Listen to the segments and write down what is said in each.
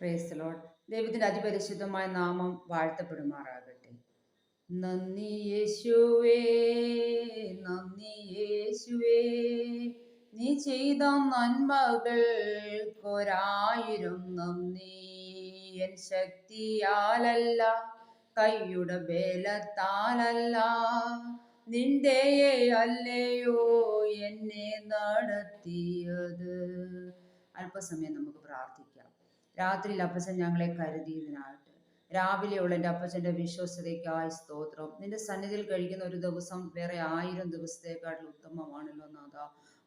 പ്രേസ്തലോഡ് ദൈവത്തിന്റെ അതിപരിശുദ്ധമായ നാമം വാഴ്ത്തപ്പെടുമാറാകട്ടെ. നന്ദി യേശുവേ നന്ദി യേശുവേ. നീ ചെയ്ത നന്മകൾക്കൊരായിരം നന്ദി. എൻ ശക്തിയാലല്ല കൈയുടെ ബലത്താലല്ല. നിന്റെയെ അല്ലയോ എന്നെ നടത്തിയത്. അല്പസമയം നമുക്ക് പ്രാർത്ഥിക്കാം. രാത്രിയിൽ അപ്പച്ചൻ ഞങ്ങളെ കരുതിയതിനാകട്ടെ. രാവിലെയുള്ള എന്റെ അപ്പച്ചന്റെ വിശ്വസ്തതയ്ക്കായി സ്തോത്രം. നിന്റെ സന്നിധിയിൽ കഴിക്കുന്ന ഒരു ദിവസം വേറെ ആയിരം ദിവസത്തേക്കാട്ടിൽ ഉത്തമമാണല്ലോ നാഥ.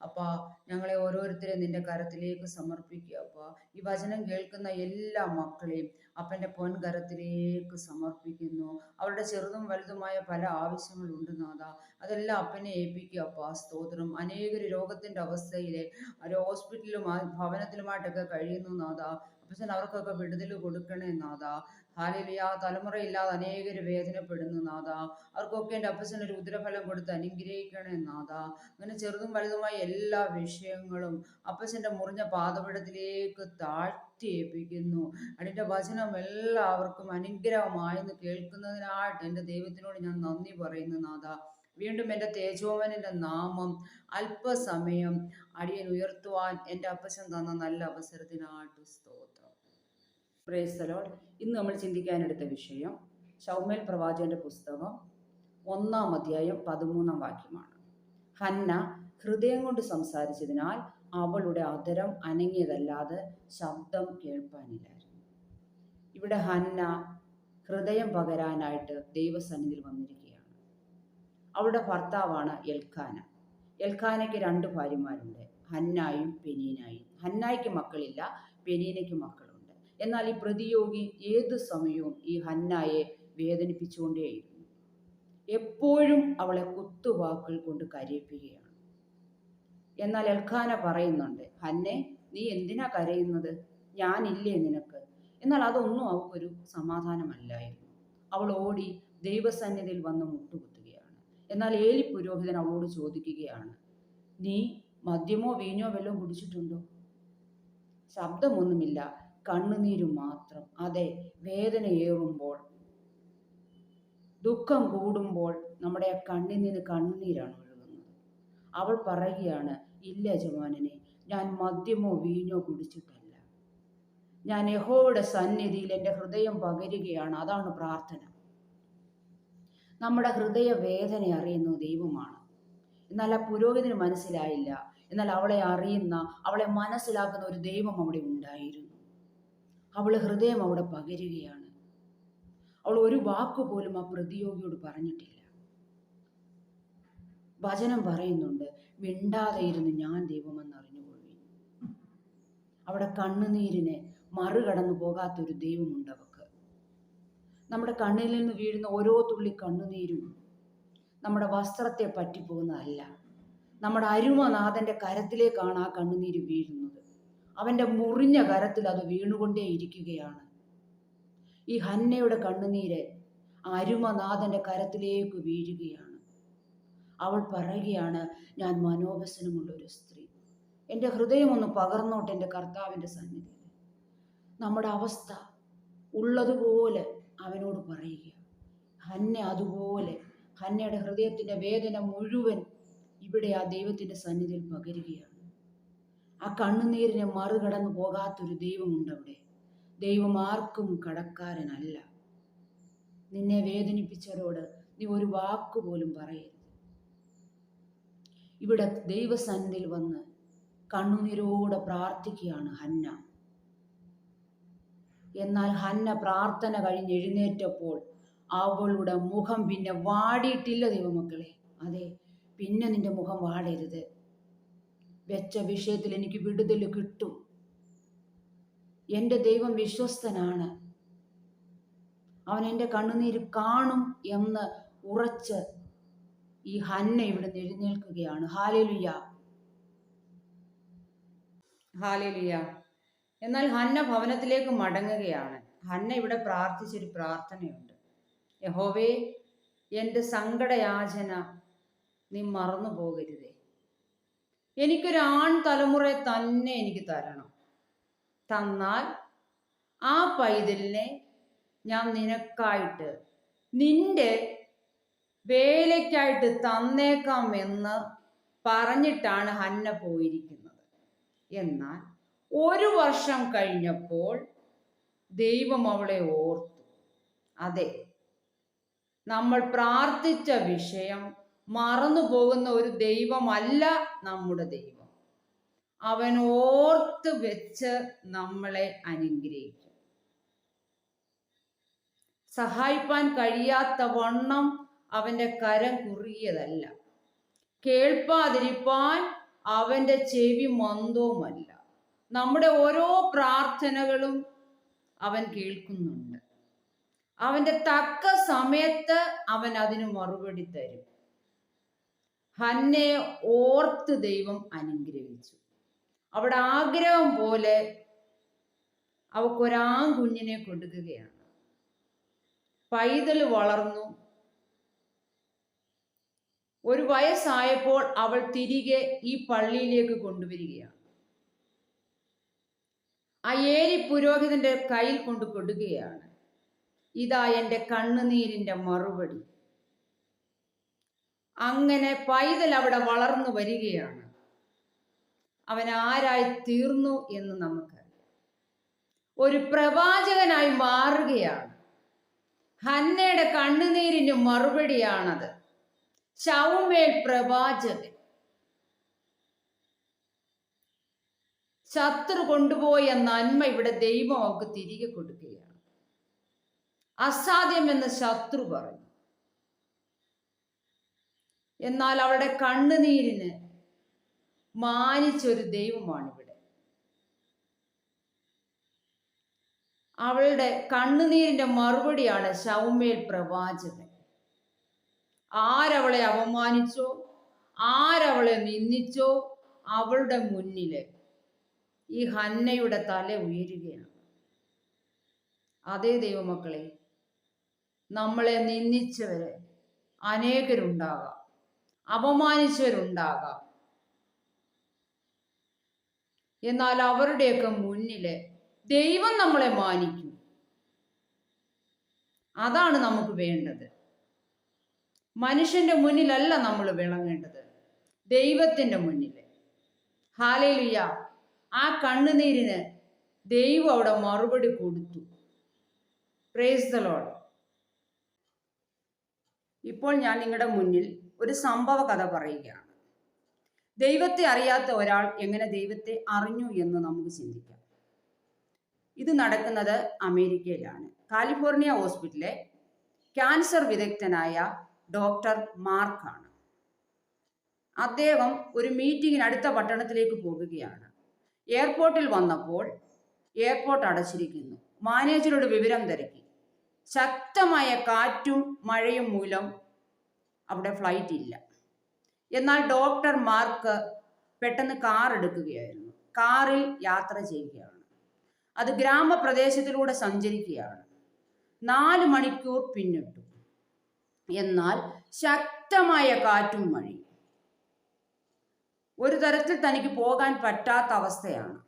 അപ്പാ ഞങ്ങളെ ഓരോരുത്തരെയും നിന്റെ കരത്തിലേക്ക് സമർപ്പിക്കുക അപ്പാ. ഈ വചനം കേൾക്കുന്ന എല്ലാ മക്കളെയും അപ്പന്റെ പൊൻകരത്തിലേക്ക് സമർപ്പിക്കുന്നു. അവരുടെ ചെറുതും വലുതുമായ പല ആവശ്യങ്ങളുണ്ട് നാഥ. അതെല്ലാം അപ്പനെ ഏൽപ്പിക്കുക അപ്പാ. സ്തോത്രം. അനേകർ രോഗത്തിന്റെ അവസ്ഥയിലെ ഹോസ്പിറ്റലിലും ഭവനത്തിലുമായിട്ടൊക്കെ കഴിയുന്നു നാഥ. അപ്പച്ചൻ അവർക്കൊക്കെ വിടുതൽ കൊടുക്കണേ നാഥ. ഹാലിലിയ. തലമുറയില്ലാതെ അനേകർ വേദനപ്പെടുന്നു നാഥ. അവർക്കൊക്കെ എന്റെ അപ്പച്ചൻ ഒരു ഉദരഫലം കൊടുത്ത് അനുഗ്രഹിക്കണേ നാഥ. അങ്ങനെ ചെറുതും വലുതുമായ എല്ലാ വിഷയങ്ങളും അപ്പച്ചന്റെ മുറിഞ്ഞ പാതപിടത്തിലേക്ക് താഴ്ത്തി ഏൽപ്പിക്കുന്നു. അതിന്റെ വചനം എല്ലാവർക്കും അനുഗ്രഹമായെന്ന് കേൾക്കുന്നതിനായിട്ട് എന്റെ ദൈവത്തിനോട് ഞാൻ നന്ദി പറയുന്നു നാഥ. വീണ്ടും എന്റെ തേജോവനന്റെ നാമം അല്പസമയം അടിയൻ ഉയർത്തുവാൻ എന്റെ അപ്പച്ചൻ തന്ന നല്ല അവസരത്തിനായിട്ട് സ്തോത്രം. പ്രേസലോൾ ഇന്ന് നമ്മൾ ചിന്തിക്കാനെടുത്ത വിഷയം ഷൗമേൽ പ്രവാചകന്റെ പുസ്തകം ഒന്നാം അധ്യായം പതിമൂന്നാം വാക്യമാണ്. ഹന്ന ഹൃദയം കൊണ്ട് സംസാരിച്ചതിനാൽ അവളുടെ അതരം അനങ്ങിയതല്ലാതെ ശബ്ദം കേൾപ്പാനില്ലായിരുന്നു. ഇവിടെ ഹന്ന ഹൃദയം പകരാനായിട്ട് ദൈവസന്നിധിയിൽ വന്നിരിക്കുകയാണ്. അവളുടെ ഭർത്താവാണ് എൽഖാന. എൽഖാനയ്ക്ക് രണ്ട് ഭാര്യമാരുണ്ട്. ഹന്നായും പെനീനായും. ഹന്നായ്ക്ക് മക്കളില്ല പെനീനയ്ക്ക് മക്കളുണ്ട് എന്നാൽ ഈ പ്രതിയോഗി ഏതു സമയവും ഈ ഹന്നായെ വേദനിപ്പിച്ചുകൊണ്ടേയിരുന്നു. എപ്പോഴും അവളെ കുത്തുവാക്കുകൾ കൊണ്ട് കരയിപ്പിക്കുകയാണ്. എന്നാൽ എൽഖാന പറയുന്നുണ്ട് ഹന്നെ നീ എന്തിനാ കരയുന്നത്? ഞാനില്ലേ നിനക്ക്? എന്നാൽ അതൊന്നും അവൾക്കൊരു സമാധാനമല്ലായിരുന്നു. അവൾ ഓടി ദൈവസന്നിധിയിൽ വന്ന് മുട്ടുകുത്തുകയാണ്. എന്നാൽ ഏലി പുരോഹിതൻ അവളോട് ചോദിക്കുകയാണ് നീ മദ്യമോ വീഞ്ഞോ വല്ലതും കുടിച്ചിട്ടുണ്ടോ? ശബ്ദമൊന്നുമില്ല. കണ്ണുനീര് മാത്രം. അതെ വേദനയേറുമ്പോൾ ദുഃഖം കൂടുമ്പോൾ നമ്മുടെ കണ്ണിൽ നിന്ന് കണ്ണുനീരാണ് ഒഴുകുന്നത്. അവൾ പറയുകയാണ് ഇല്ല യജമാനനെ ഞാൻ മദ്യമോ വീഞ്ഞോ കുടിച്ചിട്ടല്ല. ഞാൻ യഹോയുടെ സന്നിധിയിൽ എന്റെ ഹൃദയം പകരുകയാണ് അതാണ് പ്രാർത്ഥന. നമ്മുടെ ഹൃദയ വേദന അറിയുന്നത് ദൈവമാണ്. എന്നാൽ ആ പുരോഹിതന് മനസ്സിലായില്ല. എന്നാൽ അവളെ അറിയുന്ന അവളെ മനസ്സിലാക്കുന്ന ഒരു ദൈവം അവിടെ ഉണ്ടായിരുന്നു. അവൾ ഹൃദയം അവിടെ പകരുകയാണ്. അവൾ ഒരു വാക്ക് പോലും ആ പ്രതിയോഗിയോട് പറഞ്ഞിട്ടില്ല. വചനം പറയുന്നുണ്ട് മിണ്ടാതെ ഇരുന്ന് ഞാൻ ദൈവമെന്ന് അറിഞ്ഞുകൊള്ളി അവിടെ കണ്ണുനീരിനെ മറുകടന്നു പോകാത്തൊരു ദൈവമുണ്ട് അവക്ക്. നമ്മുടെ കണ്ണിൽ നിന്ന് വീഴുന്ന ഓരോ തുള്ളി കണ്ണുനീരും നമ്മുടെ വസ്ത്രത്തെ പറ്റിപ്പോകുന്നതല്ല. നമ്മുടെ അരുമനാഥന്റെ കരത്തിലേക്കാണ് ആ കണ്ണുനീര് വീഴുന്നത്. അവന്റെ മുറിഞ്ഞ കരത്തിൽ അത് വീണുകൊണ്ടേ ഇരിക്കുകയാണ്. ഈ ഹന്നയുടെ കണ്ണുനീര് അരുമനാഥന്റെ കരത്തിലേക്ക് വീഴുകയാണ്. അവൾ പറയുകയാണ് ഞാൻ മനോവസനമുള്ള ഒരു സ്ത്രീ. എന്റെ ഹൃദയം ഒന്ന് പകർന്നോട്ടെ എന്റെ കർത്താവിന്റെ സന്നിധിയിൽ. നമ്മുടെ അവസ്ഥ ഉള്ളതുപോലെ അവനോട് പറയുക. ഹന്ന അതുപോലെ ഹന്നയുടെ ഹൃദയത്തിന്റെ വേദന മുഴുവൻ ഇവിടെ ആ ദൈവത്തിന്റെ സന്നിധിയിൽ പകരുകയാണ്. ആ കണ്ണുനീരിനെ മറികടന്നു പോകാത്തൊരു ദൈവമുണ്ട് അവിടെ. ദൈവം ആർക്കും കടക്കാരനല്ല. നിന്നെ വേദനിപ്പിച്ചവരോട് നീ ഒരു വാക്ക് പോലും പറയരുത്. ഇവിടെ ദൈവസന്നിധിയിൽ വന്ന് കണ്ണുനീരോടെ പ്രാർത്ഥിക്കുകയാണ് ഹന്ന. എന്നാൽ ഹന്ന പ്രാർത്ഥന കഴിഞ്ഞ് എഴുന്നേറ്റപ്പോൾ അവളുടെ മുഖം പിന്നെ വാടിയിട്ടില്ല ദൈവമക്കളെ. അതെ പിന്നെ നിന്റെ മുഖം വാടരുത്. വെച്ച വിഷയത്തിൽ എനിക്ക് വിടുതൽ കിട്ടും. എന്റെ ദൈവം വിശ്വസ്തനാണ്. അവൻ എന്റെ കണ്ണുനീര് കാണും എന്ന് ഉറച്ച് ഈ ഹന്ന ഇവിടെ എഴുന്നേൽക്കുകയാണ്. ഹാലേലുയ. ഹാലേലുയ. എന്നാൽ ഹന്ന ഭവനത്തിലേക്ക് മടങ്ങുകയാണ്. ഹന്ന ഇവിടെ പ്രാർത്ഥിച്ചൊരു പ്രാർത്ഥനയുണ്ട്. യഹോവേ എന്റെ സങ്കടയാചന നീ മറന്നു പോകരുതേ എനിക്കൊരു ആൺ തലമുറയെ തന്നെ എനിക്ക് തരണം. തന്നാൽ ആ പൈതലിനെ ഞാൻ നിനക്കായിട്ട് നിന്റെ വേലയ്ക്കായിട്ട് തന്നേക്കാം എന്ന് പറഞ്ഞിട്ടാണ് ഹന്ന പോയിരിക്കുന്നത്. എന്നാൽ ഒരു വർഷം കഴിഞ്ഞപ്പോൾ ദൈവം അവളെ ഓർത്തു. അതെ നമ്മൾ പ്രാർത്ഥിച്ച വിഷയം മറന്നു പോകുന്ന ഒരു ദൈവമല്ല നമ്മുടെ ദൈവം. അവൻ ഓർത്ത് വെച്ച് നമ്മളെ അനുഗ്രഹിക്കും. സഹായിപ്പാൻ കഴിയാത്ത വണ്ണം അവന്റെ കരം കുറുകിയതല്ല. കേൾപ്പാതിരിപ്പാൻ അവന്റെ ചെവി മന്ദവുമല്ല. നമ്മുടെ ഓരോ പ്രാർത്ഥനകളും അവൻ കേൾക്കുന്നുണ്ട്. അവന്റെ തക്ക സമയത്ത് അവൻ അതിന് മറുപടി തരും. ഹന്നെ ഓർത്ത് ദൈവം അനുഗ്രഹിച്ചു. അവിടെ ആഗ്രഹം പോലെ അവക്കൊരാൺകുഞ്ഞിനെ കൊടുക്കുകയാണ്. പൈതൽ വളർന്നു. ഒരു വയസ്സായപ്പോൾ അവൾ തിരികെ ഈ പള്ളിയിലേക്ക് കൊണ്ടുവരികയാണ്. ആ ഏരി പുരോഹിതന്റെ കയ്യിൽ കൊണ്ട് കൊടുക്കുകയാണ്. ഇതാ എന്റെ കണ്ണുനീരിന്റെ മറുപടി. അങ്ങനെ പൈതൽ അവിടെ വളർന്നു വരികയാണ്. അവൻ ആരായി തീർന്നു എന്ന് നമുക്കറിയാം. ഒരു പ്രവാചകനായി മാറുകയാണ്. ഹന്നയുടെ കണ്ണുനീരിന് മറുപടിയാണത്. ശൗമേൽ പ്രവാചകൻ. ശത്രു കൊണ്ടുപോയ നന്മ ഇവിടെ ദൈവം അവർക്ക് തിരികെ കൊടുക്കുകയാണ്. അസാധ്യമെന്ന് ശത്രു പറഞ്ഞു എന്നാൽ അവളുടെ കണ്ണുനീരിന് മാനിച്ചൊരു ദൈവമാണ് ഇവിടെ അവളുടെ കണ്ണുനീരിന്റെ മറുപടിയാണ് ശൗമേൽ പ്രവാചകൻ. ആരവളെ അപമാനിച്ചോ ആരവളെ നിന്ദിച്ചോ അവളുടെ മുന്നിൽ ഈ ഹന്നയുടെ തല ഉയരുകയാണ്. അതേ ദൈവമക്കളെ നമ്മളെ നിന്ദിച്ചവരെ അനേകരുണ്ടാകാം. അപമാനിച്ചവരുണ്ടാകാം. എന്നാൽ അവരുടെയൊക്കെ മുന്നിൽ ദൈവം നമ്മളെ മാനിക്കും. അതാണ് നമുക്ക് വേണ്ടത്. മനുഷ്യന്റെ മുന്നിലല്ല നമ്മൾ വിളങ്ങേണ്ടത്. ദൈവത്തിന്റെ മുന്നിൽ ഹാലയിലുയ്യ ആ കണ്ണുനീരിന് ദൈവം അവിടെ മറുപടി കൊടുത്തു. പ്രേസ് ഇപ്പോൾ ഞാൻ നിങ്ങളുടെ മുന്നിൽ ഒരു സംഭവ കഥ പറയുകയാണ്. ദൈവത്തെ അറിയാത്ത ഒരാൾ എങ്ങനെ ദൈവത്തെ അറിഞ്ഞു എന്ന് നമുക്ക് ചിന്തിക്കാം. ഇത് നടക്കുന്നത് അമേരിക്കയിലാണ്. കാലിഫോർണിയ ഹോസ്പിറ്റലിലെ ക്യാൻസർ വിദഗ്ധനായ ഡോക്ടർ മാർക്കാണ്. അദ്ദേഹം ഒരു മീറ്റിംഗിന് അടുത്ത പട്ടണത്തിലേക്ക് പോകുകയാണ്. എയർപോർട്ടിൽ വന്നപ്പോൾ എയർപോർട്ട് അടച്ചിരിക്കുന്നു. മാനേജറോട് വിവരം തിരക്കി. ശക്തമായ കാറ്റും മഴയും മൂലം അവിടെ ഫ്ലൈറ്റ് ഇല്ല. എന്നാൽ ഡോക്ടർമാർക്ക് പെട്ടെന്ന് കാർ എടുക്കുകയായിരുന്നു. കാറിൽ യാത്ര ചെയ്യുകയാണ്. അത് ഗ്രാമപ്രദേശത്തിലൂടെ സഞ്ചരിക്കുകയാണ്. നാല് മണിക്കൂർ പിന്നിട്ടു. എന്നാൽ ശക്തമായ കാറ്റും മഴയും. ഒരു തരത്തിൽ തനിക്ക് പോകാൻ പറ്റാത്ത അവസ്ഥയാണ്.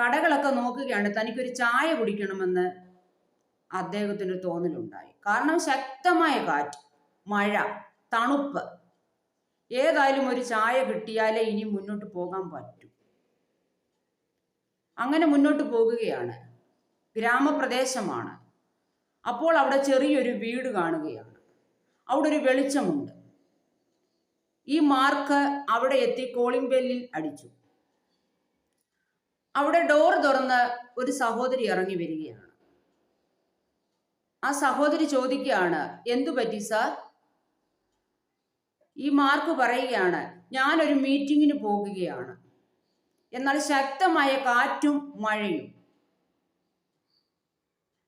കടകളൊക്കെ നോക്കുകയാണ് തനിക്കൊരു ചായ കുടിക്കണമെന്ന് അദ്ദേഹത്തിന് തോന്നലുണ്ടായി. കാരണം ശക്തമായ കാറ്റ്. മഴ തണുപ്പ്. ഏതായാലും ഒരു ചായ കിട്ടിയാലേ ഇനി മുന്നോട്ട് പോകാൻ പറ്റൂ. അങ്ങനെ മുന്നോട്ട് പോകുകയാണ്. ഗ്രാമപ്രദേശമാണ്. അപ്പോൾ അവിടെ ചെറിയൊരു വീട് കാണുകയാണ്. അവിടെ ഒരു വെളിച്ചമുണ്ട്. ഈ മാർക്ക് അവിടെ എത്തി കോളിംഗ് ബെല്ലിൽ അടിച്ചു. അവിടെ ഡോർ തുറന്ന് ഒരു സഹോദരി ഇറങ്ങി വരികയാണ്. ആ സഹോദരി ചോദിക്കുകയാണ് എന്തു പറ്റി സാർ ഈ മാർക്ക് പറയുകയാണ് ഞാനൊരു മീറ്റിങ്ങിന് പോകുകയാണ്. എന്നാൽ ശക്തമായ കാറ്റും മഴയും.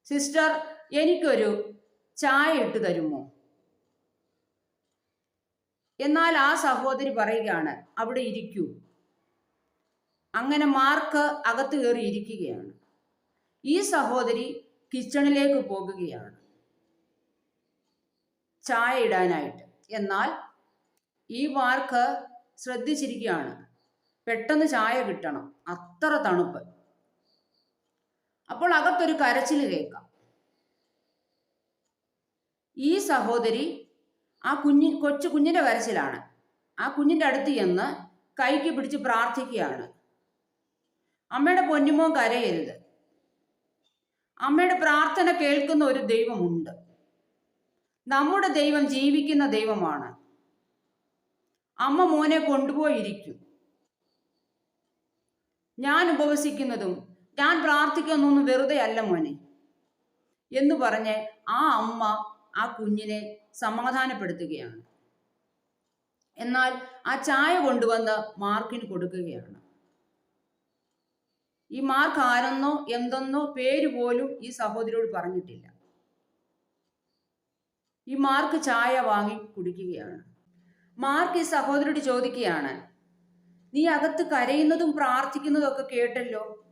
സിസ്റ്റർ എനിക്കൊരു ചായ ഇട്ട് തരുമോ? എന്നാൽ ആ സഹോദരി പറയുകയാണ് അവിടെ ഇരിക്കൂ. അങ്ങനെ മാർക്ക് അകത്ത് കയറി ഇരിക്കുകയാണ്. ഈ സഹോദരി കിച്ചണിലേക്ക് പോകുകയാണ്. ചായ ഇടാനായിട്ട്. എന്നാൽ ഈ വാർക്ക് ശ്രദ്ധിച്ചിരിക്കുകയാണ്. പെട്ടെന്ന് ചായ കിട്ടണം. അത്ര തണുപ്പ്. അപ്പോൾ അകത്തൊരു കരച്ചിൽ കേൾക്കാം. ഈ സഹോദരി ആ കുഞ്ഞി കൊച്ചു കുഞ്ഞിന്റെ കരച്ചിലാണ്. ആ കുഞ്ഞിന്റെ അടുത്ത് ചെന്ന് കൈക്ക് പിടിച്ച് പ്രാർത്ഥിക്കുകയാണ്. അമ്മയുടെ പൊന്നുമോൻ കരയരുത്. അമ്മയുടെ പ്രാർത്ഥന കേൾക്കുന്ന ഒരു ദൈവമുണ്ട്. നമ്മുടെ ദൈവം ജീവിക്കുന്ന ദൈവമാണ്. അമ്മ മോനെ കൊണ്ടുപോയിരിക്കും. ഞാൻ ഉപവസിക്കുന്നതും ഞാൻ പ്രാർത്ഥിക്കുന്നൊന്നും വെറുതെ അല്ല മോനെ. എന്ന് പറഞ്ഞ് ആ അമ്മ ആ കുഞ്ഞിനെ സമാധാനപ്പെടുത്തുകയാണ്. എന്നാൽ ആ ചായ കൊണ്ടുവന്ന് മാർക്കിന് കൊടുക്കുകയാണ്. ഈ മാർക്ക് ആരെന്നോ എന്തെന്നോ പേര് പോലും ഈ സഹോദരിയോട് പറഞ്ഞിട്ടില്ല. ഈ മാർക്ക് ചായ വാങ്ങി കുടിക്കുകയാണ്. മാർക്ക് ഈ സഹോദരോട് ചോദിക്കുകയാണ് നീ അകത്ത് കരയുന്നതും പ്രാർത്ഥിക്കുന്നതും ഒക്കെ കേട്ടല്ലോ?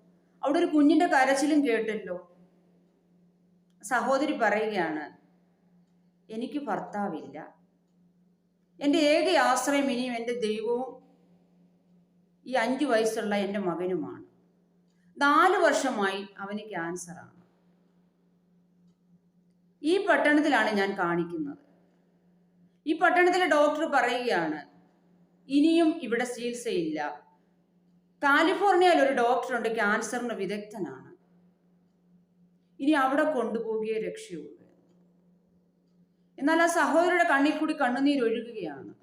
അവിടെ ഒരു കുഞ്ഞിന്റെ കരച്ചിലും കേട്ടല്ലോ? സഹോദരി പറയുകയാണ് എനിക്ക് ഭർത്താവില്ല. എന്റെ ഏക ആശ്രയം ഇനിയും എന്റെ ദൈവവും ഈ അഞ്ചു വയസ്സുള്ള എന്റെ മകനുമാണ്. നാല് വർഷമായി അവന് ക്യാൻസറാണ് ഈ പട്ടണത്തിലാണ് ഞാൻ കാണിക്കുന്നത്. ഈ പട്ടണത്തിലെ ഡോക്ടർ പറയുകയാണ് ഇനിയും ഇവിടെ ചികിത്സയില്ല. കാലിഫോർണിയയിൽ ഒരു ഡോക്ടറുണ്ട് ക്യാൻസറിന് വിദഗ്ധനാണ്. ഇനി അവിടെ കൊണ്ടുപോകുകയേ രക്ഷയുള്ളൂ. എന്നാൽ ആ സഹോദരിയുടെ കണ്ണിൽ കൂടി കണ്ണുനീർ ഒഴുകുകയാണ്.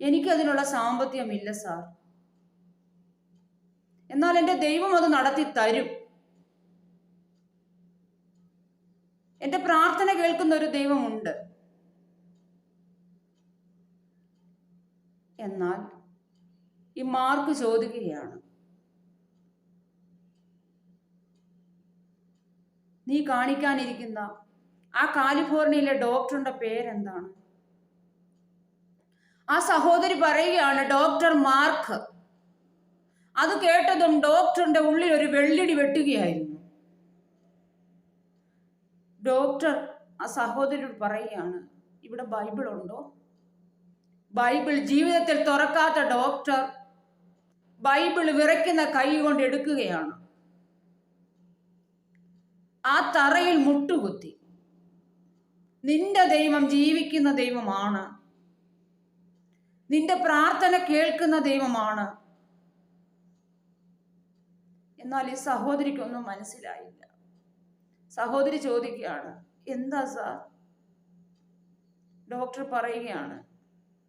എനിക്കതിനുള്ള സാമ്പത്തികമില്ല സാർ. എന്നാൽ എന്റെ ദൈവം അത് നടത്തി തരും എന്റെ പ്രാർത്ഥന കേൾക്കുന്ന ഒരു ദൈവമുണ്ട്. എന്നാൽ ഈ മാർക്ക് ചോദിക്കുകയാണ് നീ കാണിക്കാനിരിക്കുന്ന ആ കാലിഫോർണിയയിലെ ഡോക്ടറുടെ പേരെന്താണ്? ആ സഹോദരി പറയുകയാണ് ഡോക്ടർ മാർക്ക്. അത് കേട്ടതും ഡോക്ടറിന്റെ ഉള്ളിൽ ഒരു വെള്ളിടി വെട്ടുകയായിരുന്നു. ഡോക്ടർ ആ സഹോദരിയോട് പറയുകയാണ് ഇവിടെ ബൈബിൾ ഉണ്ടോ? ബൈബിൾ ജീവിതത്തിൽ തുറക്കാത്ത ഡോക്ടർ ബൈബിൾ വിറയ്ക്കുന്ന കൈ കൊണ്ട് എടുക്കുകയാണ്. ആ തറയിൽ മുട്ടുകുത്തി. നിന്റെ ദൈവം ജീവിക്കുന്ന ദൈവമാണ്. നിന്റെ പ്രാർത്ഥന കേൾക്കുന്ന ദൈവമാണ്. എന്നാൽ ഈ സഹോദരിക്കൊന്നും മനസ്സിലായില്ല. സഹോദരി ചോദിക്കുകയാണ് എന്താ സാർ? ഡോക്ടർ പറയുകയാണ്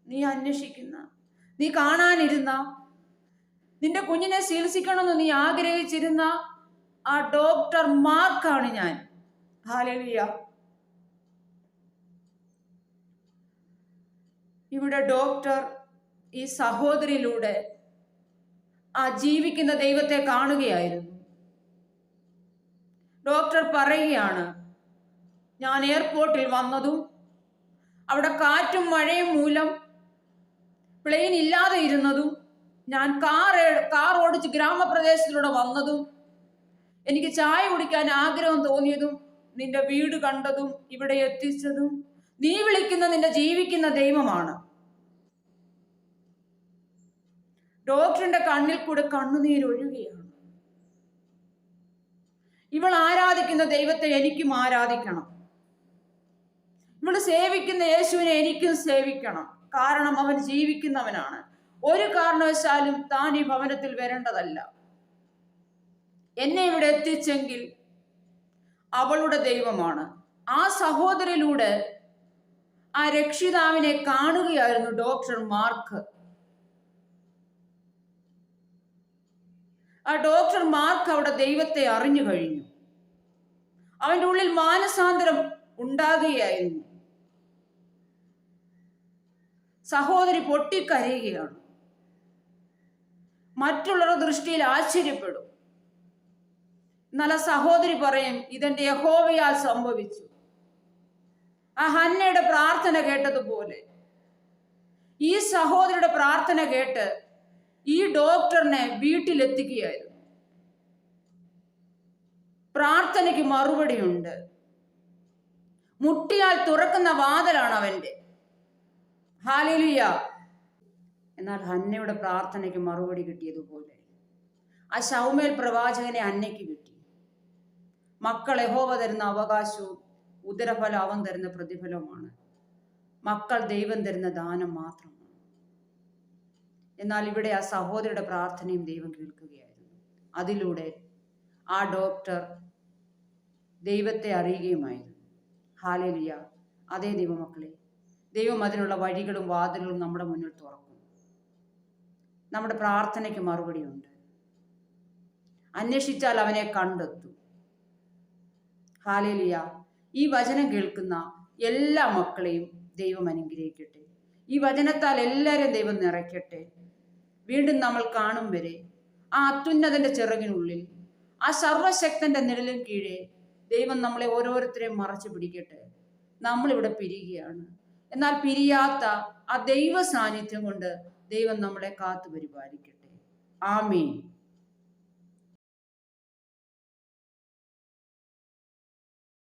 നീ അന്വേഷിക്കുന്ന നീ കാണാനിരുന്ന നിന്റെ കുഞ്ഞിനെ ചികിത്സിക്കണമെന്ന് നീ ആഗ്രഹിച്ചിരുന്ന ആ ഡോക്ടർ മാർക്കാണ് ഞാൻ. ഹാലലിയ. ഇവിടെ ഡോക്ടർ ഈ സഹോദരിയിലൂടെ ആ ജീവിക്കുന്ന ദൈവത്തെ കാണുകയായിരുന്നു. ഡോക്ടർ പറയുകയാണ് ഞാൻ എയർപോർട്ടിൽ വന്നതും അവിടെ കാറ്റും മഴയും മൂലം പ്ലെയിൻ ഇല്ലാതെ ഇരുന്നതും ഞാൻ കാർ കാർ ഓടിച്ച് ഗ്രാമപ്രദേശത്തിലൂടെ വന്നതും എനിക്ക് ചായ കുടിക്കാൻ ആഗ്രഹം തോന്നിയതും നിന്റെ വീട് കണ്ടതും ഇവിടെ എത്തിച്ചതും നീ വിളിക്കുന്ന നിന്റെ ജീവിക്കുന്ന ദൈവമാണ്. ഡോക്ടറിന്റെ കണ്ണിൽ കൂടെ കണ്ണുനീരൊഴുകയാണ്. ഇവൾ ആരാധിക്കുന്ന ദൈവത്തെ എനിക്കും ആരാധിക്കണം. ഇവൾ സേവിക്കുന്ന യേശുവിനെ എനിക്കും സേവിക്കണം. കാരണം അവൻ ജീവിക്കുന്നവനാണ്. ഒരു കാരണവശാലും താൻ ഈ ഭവനത്തിൽ വരേണ്ടതല്ല. എന്നെ ഇവിടെ എത്തിച്ചെങ്കിൽ അവളുടെ ദൈവമാണ്. ആ സഹോദരിലൂടെ ആ രക്ഷിതാവിനെ കാണുകയായിരുന്നു ഡോക്ടർ മാർക്ക്. ആ ഡോക്ടർ മാർക്ക് അവിടെ ദൈവത്തെ അറിഞ്ഞു കഴിഞ്ഞു. അവന്റെ ഉള്ളിൽ മാനസാന്തരം ഉണ്ടാകുകയായിരുന്നു. സഹോദരി പൊട്ടിക്കരയുകയാണ്. മറ്റുള്ളവരുടെ ദൃഷ്ടിയിൽ ആശ്ചര്യപ്പെടും. നല്ല സഹോദരി പറയും ഇതെന്റെ യഹോവയാൽ സംഭവിച്ചു. ആ ഹന്നയുടെ പ്രാർത്ഥന കേട്ടതുപോലെ ഈ സഹോദരിയുടെ പ്രാർത്ഥന കേട്ട് ഈ ഡോക്ടറിനെ വീട്ടിലെത്തിക്കുകയായിരുന്നു. പ്രാർത്ഥനയ്ക്ക് മറുപടിയുണ്ട് മുട്ടിയാൽ തുറക്കുന്ന വാതിലാണ് അവന്റെ ഹാലിലിയ. എന്നാൽ ഹന്നയുടെ പ്രാർത്ഥനയ്ക്ക് മറുപടി കിട്ടിയതുപോലെ. ആ ശൗമേൽ പ്രവാചകനെ അന്നയ്ക്ക് കിട്ടി. മക്കൾ യഹോവ തരുന്ന അവകാശവും ഉദരഫലം അവൻ തരുന്ന പ്രതിഫലവുമാണ്. മക്കൾ ദൈവം തരുന്ന ദാനം മാത്രമാണ്. എന്നാൽ ഇവിടെ ആ സഹോദരിയുടെ പ്രാർത്ഥനയും ദൈവം കേൾക്കുകയായിരുന്നു. അതിലൂടെ ആ ഡോക്ടർ ദൈവത്തെ അറിയുകയുമായിരുന്നു. ഹാലേലിയ. അതേ ദൈവമക്കളെ ദൈവം അതിനുള്ള വഴികളും വാതിലുകളും നമ്മുടെ മുന്നിൽ തുറക്കും നമ്മുടെ പ്രാർത്ഥനയ്ക്ക് മറുപടിയുണ്ട് അന്വേഷിച്ചാൽ അവനെ കണ്ടെത്തും. ഹാലേലിയ. ഈ വചനം കേൾക്കുന്ന എല്ലാ മക്കളെയും ദൈവം അനുഗ്രഹിക്കട്ടെ. ഈ വചനത്താൽ എല്ലാവരും ദൈവം നിറയ്ക്കട്ടെ. വീണ്ടും നമ്മൾ കാണും വരെ ആ അത്യുന്നതന്റെ ചിറകിനുള്ളിൽ ആ സർവശക്തന്റെ നിഴലിൻ കീഴേ ദൈവം നമ്മളെ ഓരോരുത്തരെയും മറച്ചു പിടിക്കട്ടെ. നമ്മളിവിടെ പിരിയുകയാണ്. എന്നാൽ പിരിയാത്ത ആ ദൈവ സാന്നിധ്യം കൊണ്ട് ദൈവം നമ്മളെ കാത്തു പരിപാലിക്കട്ടെ ആമേൻ.